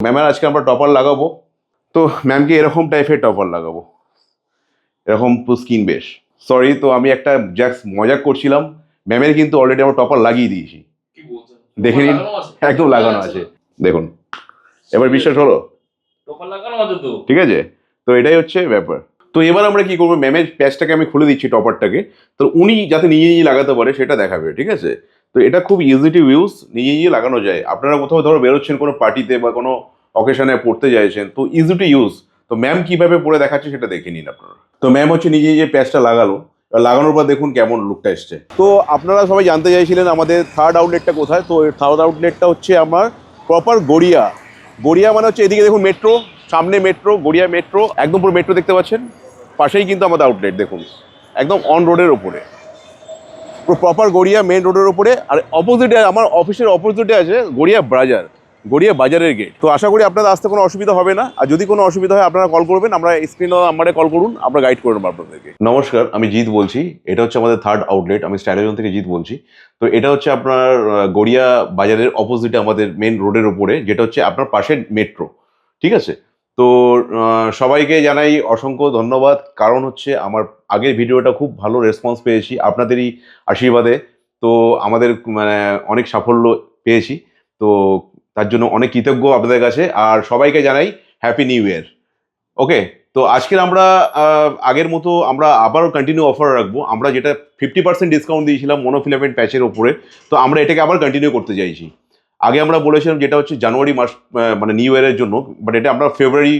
ম্যামের আজকে আমরা টপার লাগাবো। তো ম্যামকে এরকম টাইপের টপার লাগাবো? এরকম স্কিন বেশ। সরি তো আমি একটা জ্যাক্স মজা করছিলাম। ম্যামের কিন্তু অলরেডি আমরা টপার লাগিয়ে দিয়েছি। দেখে নিন একদম লাগানো আছে। দেখুন এবার বিশ্বাস হলো? ঠিক আছে? তো এটাই হচ্ছে ব্যাপার। তো এবার আমরা কি করব? ম্যামের প্যাচটাকে আমি খুলে দিচ্ছি টপারটাকে তো উনি যাতে নিজে নিজে লাগাতে পারে সেটা দেখাবে ঠিক আছে? তো এটা খুব ইজি টু ইউজ নিজে নিজে লাগানো যায়। আপনারা কোথাও ধরো বেরোচ্ছেন কোনো পার্টিতে বা কোনো অকেশনে পড়তে চাইছেন তো ইজি টু ইউজ তো ম্যাম কীভাবে পরে দেখাচ্ছে সেটা দেখে নিন আপনারা। তো ম্যাম হচ্ছে নিজে নিজে প্যাচটা লাগালো। লাগানোর পর দেখুন কেমন লুকটা এসছে। তো আপনারা সবাই জানতে চাইছিলেন আমাদের থার্ড আউটলেটটা কোথায়? তো থার্ড আউটলেটটা হচ্ছে আমার প্রপার গড়িয়া। গড়িয়া মানে হচ্ছে এদিকে দেখুন মেট্রো সামনে মেট্রো গড়িয়া মেট্রো একদম পুরো মেট্রো দেখতে পাচ্ছেন। পাশেই কিন্তু আমাদের আউটলেট দেখুন। একদম অন রোডের ওপরে। পুরো প্রপার গড়িয়া মেন রোডের ওপরে আর অপোজিটে আমার অফিসের অপোজিটে আছে গড়িয়া বাজার, গড়িয়া বাজারের গেট তো আশা করি আপনাদের আসতে কোনো অসুবিধা হবে না, আর যদি কোনো অসুবিধা হয় আপনারা কল করবেন, আমরা স্ক্রিন নাম্বারে কল করুন, আমরা গাইড করে আপনাদেরকে। নমস্কার, আমি জিৎ বলছি, এটা হচ্ছে আমাদের থার্ড আউটলেট আমি স্টাইলোজন থেকে জিৎ বলছি। তো এটা হচ্ছে আপনার গড়িয়া বাজারের অপোজিটে আমাদের মেন রোডের ওপরে যেটা হচ্ছে আপনার পাশের মেট্রো ঠিক আছে? তো সবাইকে জানাই অসংখ্য ধন্যবাদ। কারণ হচ্ছে আমার আগের ভিডিওটা খুব ভালো রেসপন্স পেয়েছি আপনাদেরই আশীর্বাদে। তো, আমাদের মানে অনেক সাফল্য পেয়েছি। তো, তার জন্য অনেক কৃতজ্ঞ আপনাদের কাছে। আর সবাইকে জানাই হ্যাপি নিউ ইয়ার ওকে তো, আজকের আমরা আগের মতো আমরা আবারও কন্টিনিউ অফার রাখব। আমরা যেটা ফিফটি পার্সেন্ট ডিসকাউন্ট দিয়েছিলাম মনোফিলামেন্ট প্যাচের ওপরে, তো আমরা এটাকে আবার কন্টিনিউ করতে চাইছি। আগে আমরা বলেছিলাম যেটা হচ্ছে জানুয়ারি মাস মানে নিউ ইয়ারের জন্য বাট এটা আমরা ফেব্রুয়ারি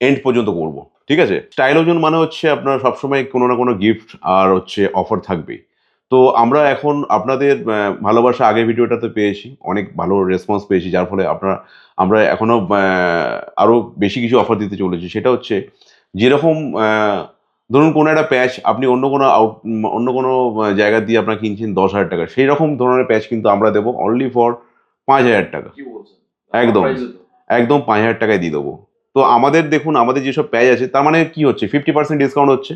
এন্ড পর্যন্ত করব, ঠিক আছে? স্টাইলোজন মানে হচ্ছে আপনার সবসময় কোনো না কোনো গিফট আর হচ্ছে অফার থাকবেই। তো আমরা এখন আপনাদের ভালোবাসা আগের ভিডিওটাতে পেয়েছি, অনেক ভালো রেসপন্স পেয়েছি, যার ফলে আপনারা, আমরা এখনও আরও বেশি কিছু অফার দিতে চলেছি। সেটা হচ্ছে যেরকম ধরুন কোনো একটা প্যাচ আপনি অন্য কোনো আউট অন্য কোনো জায়গা দিয়ে আপনার কিনছেন দশ হাজার টাকা সেই রকম ধরনের প্যাচ কিন্তু আমরা দেবো অনলি ফর পাঁচ হাজার টাকা। একদম। একদম পাঁচ হাজার টাকায় দিয়ে দেবো। তো আমাদের দেখুন আমাদের যেসব প্যাচ আছে তার মানে কি হচ্ছে? ফিফটি পার্সেন্ট ডিসকাউন্ট হচ্ছে।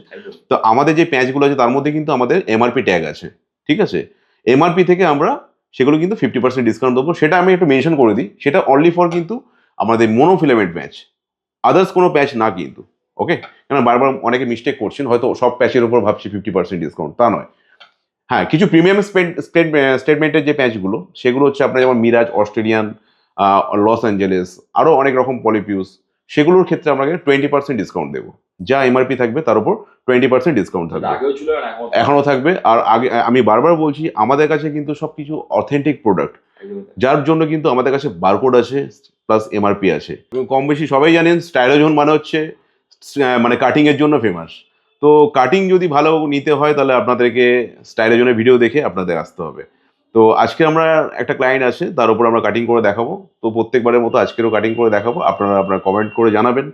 তো আমাদের যে প্যাচগুলো আছে তার মধ্যে কিন্তু আমাদের এমআরপি ট্যাগ আছে। ঠিক আছে? এমআরপি থেকে আমরা সেগুলো কিন্তু ফিফটি পার্সেন্ট ডিসকাউন্ট দেবো। সেটা আমি একটু মেনশন করে দিই। সেটা অনলি ফর কিন্তু আমাদের মোনোফিলামেন্ট প্যাচ আদার্স কোনো প্যাচ না কিন্তু। ওকে কারণ বারবার অনেকে মিস্টেক করছেন হয়তো সব প্যাচের উপর ভাবছি ফিফটি পার্সেন্ট ডিসকাউন্ট তা নয়। হ্যাঁ কিছু প্রিমিয়াম স্টেটমেন্টের যে প্যাচগুলো সেগুলো হচ্ছে আপনার যেমন মিরাজ অস্ট্রেলিয়ান লস অ্যাঞ্জেলেস আরও অনেক রকম পলিপিউস সেগুলোর ক্ষেত্রে আমরা টোয়েন্টি পার্সেন্ট ডিসকাউন্ট দেবো। যা এমআরপি থাকবে তার উপর টোয়েন্টি পার্সেন্ট ডিসকাউন্ট থাকবে। এখনও থাকবে। আর আগে আমি বারবার বলছি আমাদের কাছে কিন্তু সব কিছু অথেন্টিক প্রোডাক্ট যার জন্য কিন্তু আমাদের কাছে বারকোড আছে প্লাস এমআরপি আছে। কম বেশি সবাই জানেন স্টাইলোজন মানে হচ্ছে মানে কাটিংয়ের জন্য ফেমাস তো কাটিং যদি ভালো নিতে হয়, তাহলে আপনাদেরকে স্টাইলের জন্য ভিডিও দেখে আপনাদের আসতে হবে। তো আজকে আমরা একটা ক্লায়েন্ট আছে, তার উপর আমরা কাটিং করে দেখাবো। তো প্রত্যেকবারের মতো আজকেরও কাটিং করে দেখাবো। আপনারা আপনার কমেন্ট করে জানাবেন।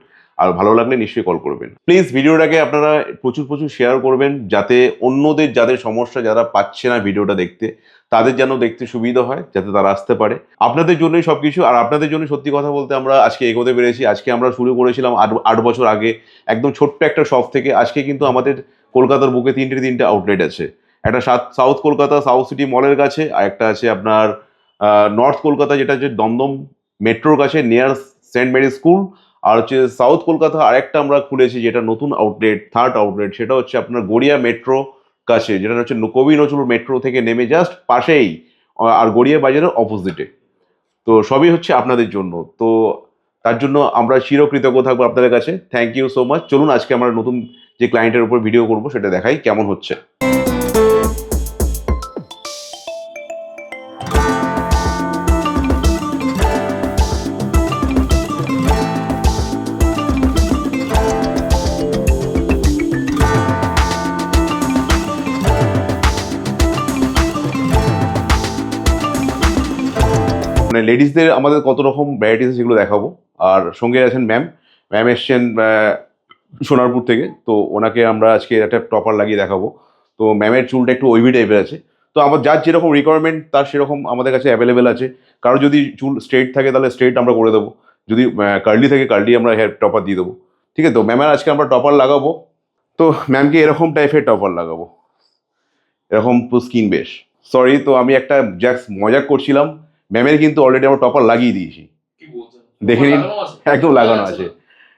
আর ভালো লাগলে নিশ্চয়ই কল করবেন। প্লিজ ভিডিওটাকে আপনারা প্রচুর প্রচুর শেয়ার করবেন যাতে অন্যদের, যাদের সমস্যা যারা পাচ্ছে না ভিডিওটা দেখতে, তাদের যেন দেখতে সুবিধা হয়, যাতে তারা আসতে পারে। আপনাদের জন্যই সব কিছু আর আপনাদের জন্য সত্যি কথা বলতে আমরা আজকে এগোতে পেরেছি। আজকে আমরা শুরু করেছিলাম আট আট বছর আগে একদম ছোট্ট একটা শপ থেকে। আজকে কিন্তু আমাদের কলকাতার বুকে তিনটে তিনটে আউটলেট আছে। একটা সাউথ কলকাতা সাউথ সিটি মলের কাছে, আর একটা আছে আপনার নর্থ কলকাতা যেটা হচ্ছে দমদম মেট্রোর কাছে নিয়ার সেন্ট মেরি স্কুল আর হচ্ছে সাউথ কলকাতা আরেকটা আমরা খুলেছি, যেটা নতুন আউটলেট থার্ড আউটলেট সেটা হচ্ছে আপনার গড়িয়া মেট্রো কাছে, যেটা হচ্ছে কবি নজরুল মেট্রো থেকে নেমে জাস্ট পাশেই, আর গড়িয়া বাজারের অপোজিটে তো সবই হচ্ছে আপনাদের জন্য। তো তার জন্য আমরা চিরকৃতজ্ঞ থাকব আপনাদের কাছে। থ্যাংক ইউ সো মাচ চলুন আজকে আমরা নতুন যে ক্লায়েন্টের উপর ভিডিও করব, সেটা দেখাই কেমন হচ্ছে। লেডিসদের আমাদের কত রকম ভ্যারাইটিস সেগুলো দেখাবো। আর সঙ্গে আছেন ম্যাম। ম্যাম এসছেন সোনারপুর থেকে। তো ওনাকে আমরা আজকে একটা টপার লাগিয়ে দেখাবো। তো ম্যামের চুলটা একটু ওইভি টাইপের আছে। তো আমার যার যেরকম রিকোয়ারমেন্ট তার সেরকম আমাদের কাছে অ্যাভেলেবেল আছে। কারও যদি চুল স্ট্রেট থাকে, তাহলে স্ট্রেট আমরা করে দেবো। যদি কার্লি থাকে কার্লি আমরা হেয়ার টপার দিয়ে দেবো। ঠিক আছে? তো ম্যামের আজকে আমরা টপার লাগাবো। তো ম্যামকে এরকম টাইপের টপার লাগাবো। এরকম স্কিন বেশ। সরি তো আমি একটা জ্যাক্স মজা করছিলাম। ম্যামের কিন্তু অলরেডি আমরা টপার লাগিয়ে দিয়েছি। দেখে নিন একদম লাগানো আছে।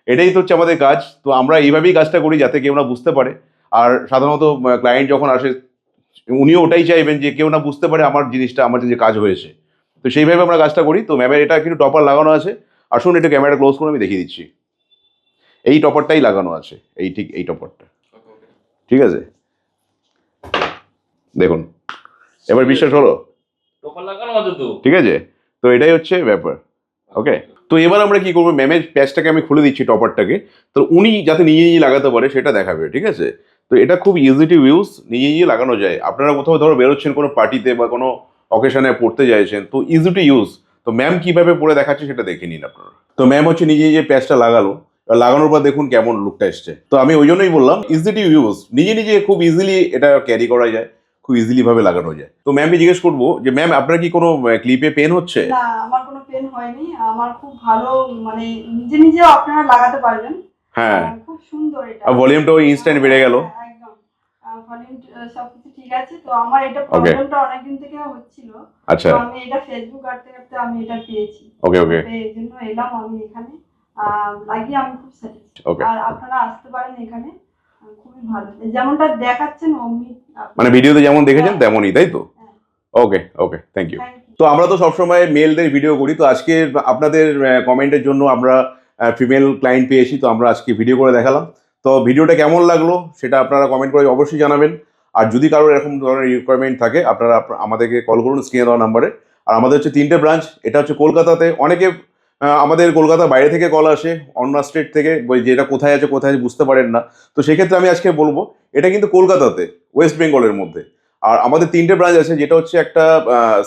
এটাই তো হচ্ছে আমাদের কাজ। তো আমরা এইভাবেই কাজটা করি যাতে কেউ না বুঝতে পারে। আর সাধারণত ক্লায়েন্ট যখন আসে উনিও ওটাই চাইবেন যে কেউ না বুঝতে পারে আমার জিনিসটা আমার যে কাজ হয়েছে। তো সেইভাবে আমরা কাজটা করি। তো ম্যামের এটা কিন্তু টপার লাগানো আছে। আসুন একটু ক্যামেরা ক্লোজ করে আমি দেখিয়ে দিচ্ছি। এই টপারটাই লাগানো আছে। এই ঠিক এই টপারটা. ঠিক আছে? দেখুন। এবার বিশ্বাস হলো? ঠিক আছে? তো এটাই হচ্ছে ব্যাপার। ওকে তো এবার আমরা কি করব? ম্যামের প্যাচটাকে আমি খুলে দিচ্ছি, টপারটাকে। তো উনি যাতে নিজে নিজে লাগাতে পারে, সেটা দেখাবে, ঠিক আছে? তো এটা খুব ইজি টু ইউজ নিজে নিজে লাগানো যায়। আপনারা কোথাও ধরো বেরোচ্ছেন কোনো পার্টিতে বা কোনো অকেশনে পড়তে চাইছেন তো ইজি টু ইউজ তো ম্যাম কীভাবে পরে দেখাচ্ছে সেটা দেখে নিন আপনারা। তো ম্যাম হচ্ছে নিজে নিজে প্যাচটা লাগালো। লাগানোর পর দেখুন কেমন লুকটা এসছে। তো আমি ওই জন্যই বললাম ইজি টু ইউজ নিজে নিজে খুব ইজিলি এটা ক্যারি করা যায়। খুব ইজিলি ভাবে লাগানো যায়। তো ম্যামকে জিজ্ঞেস করব যে ম্যাম আপনার কি কোনো ক্লিপে পেন হচ্ছে? না আমার কোনো পেন হয়নি। আমার খুব ভালো মানে নিজে নিজেও আপনারা লাগাতে পারবেন। হ্যাঁ। খুব সুন্দর এটা। আর ভলিউমটাও ইনস্ট্যান্ট বেড়ে গেল। হ্যাঁ, একদম। ভলিউম সবকিছু ঠিক আছে। তো আমার এটা প্রবলেমটা অনেকদিন থেকে হচ্ছিল। আচ্ছা। আমি এটা ফেসবুক ঘাটতে ঘাটতে আমি এটা পেয়েছি। ওকে ওকে এই জন্য এলাম আমি এখানে। লাগিয়ে আমি খুব স্যাটিসফাইড ওকে আর আপনারা আসতে পারেন এখানে। খুবই ভালো। যেমনটা দেখাচ্ছেন অমনি মানে ভিডিওতে যেমন দেখেছেন হ্যাঁ। তেমনই তাই তো। ওকে ওকে থ্যাংক ইউ তো আমরা তো সবসময় মেলদের ভিডিও করি তো আজকে আপনাদের কমেন্টের জন্য আমরা ফিমেল ক্লায়েন্ট পেয়েছি তো আমরা আজকে ভিডিও করে দেখালাম। তো ভিডিওটা কেমন লাগল সেটা আপনারা কমেন্ট করে অবশ্যই জানাবেন। আর যদি কারোর এরকম ধরনের রিকোয়ারমেন্ট থাকে আপনারা আমাদেরকে কল করুন স্ক্রিনে দেওয়া নাম্বারে আর আমাদের হচ্ছে তিনটে ব্রাঞ্চ এটা হচ্ছে কলকাতাতে অনেকে আমাদের কলকাতা বাইরে থেকে কল আসে অন্য স্টেট থেকে বই যে এটা কোথায় আছে কোথায় আছে বুঝতে পারেন না। তো সেক্ষেত্রে আমি আজকে বলব, এটা কিন্তু কলকাতাতে ওয়েস্ট বেঙ্গলের মধ্যে। আর আমাদের তিনটে ব্রাঞ্চ আছে, যেটা হচ্ছে একটা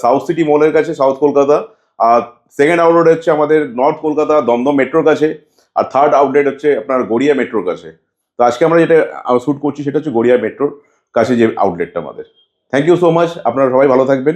সাউথ সিটি মলের কাছে সাউথ কলকাতা, আর সেকেন্ড আউটলেট হচ্ছে আমাদের নর্থ কলকাতা, দমদম মেট্রোর কাছে, আর থার্ড আউটলেট হচ্ছে আপনার গড়িয়া মেট্রোর কাছে। তো আজকে আমরা যেটা শ্যুট করছি, সেটা হচ্ছে গড়িয়া মেট্রোর কাছে যে আউটলেটটা আমাদের। থ্যাংক ইউ সো মাচ আপনারা সবাই ভালো থাকবেন।